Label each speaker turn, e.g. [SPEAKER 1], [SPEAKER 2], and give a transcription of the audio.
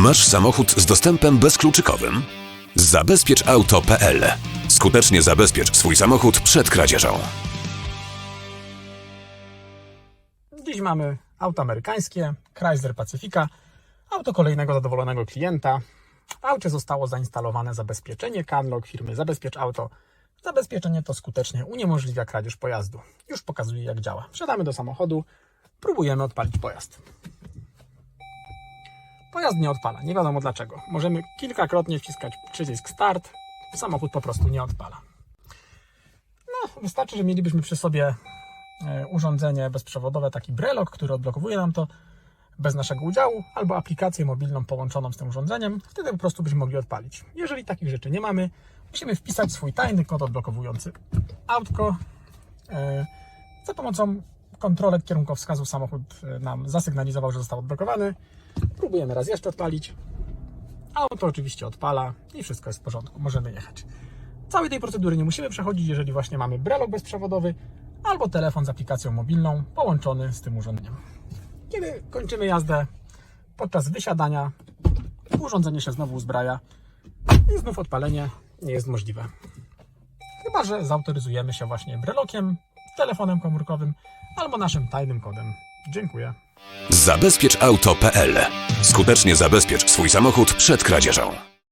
[SPEAKER 1] Masz samochód z dostępem bezkluczykowym? Zabezpieczauto.pl Skutecznie zabezpiecz swój samochód przed kradzieżą.
[SPEAKER 2] Dziś mamy auto amerykańskie, Chrysler Pacifica, auto kolejnego zadowolonego klienta. W aucie zostało zainstalowane zabezpieczenie Canlock firmy Zabezpiecz Auto. Zabezpieczenie to skutecznie uniemożliwia kradzież pojazdu. Już pokazuję jak działa. Wsiadamy do samochodu, próbujemy odpalić pojazd. Pojazd nie odpala, nie wiadomo dlaczego. Możemy kilkakrotnie wciskać przycisk start, samochód po prostu nie odpala. No, wystarczy, że mielibyśmy przy sobie e, urządzenie bezprzewodowe, taki brelok, który odblokowuje nam to bez naszego udziału, albo aplikację mobilną połączoną z tym urządzeniem. Wtedy po prostu byśmy mogli odpalić. Jeżeli takich rzeczy nie mamy, musimy wpisać swój tajny kod odblokowujący autko. E, Za pomocą kontrolek kierunkowskazu samochód e, nam zasygnalizował, że został odblokowany. Próbujemy raz jeszcze odpalić. Auto oczywiście odpala i wszystko jest w porządku. Możemy jechać. Całej tej procedury nie musimy przechodzić, jeżeli właśnie mamy brelok bezprzewodowy albo telefon z aplikacją mobilną połączony z tym urządzeniem. Kiedy kończymy jazdę, podczas wysiadania urządzenie się znowu uzbraja i znów odpalenie nie jest możliwe. Chyba, że zautoryzujemy się właśnie brelokiem, telefonem komórkowym albo naszym tajnym kodem. Dziękuję.
[SPEAKER 1] Zabezpieczauto.pl Skutecznie zabezpiecz swój samochód przed kradzieżą.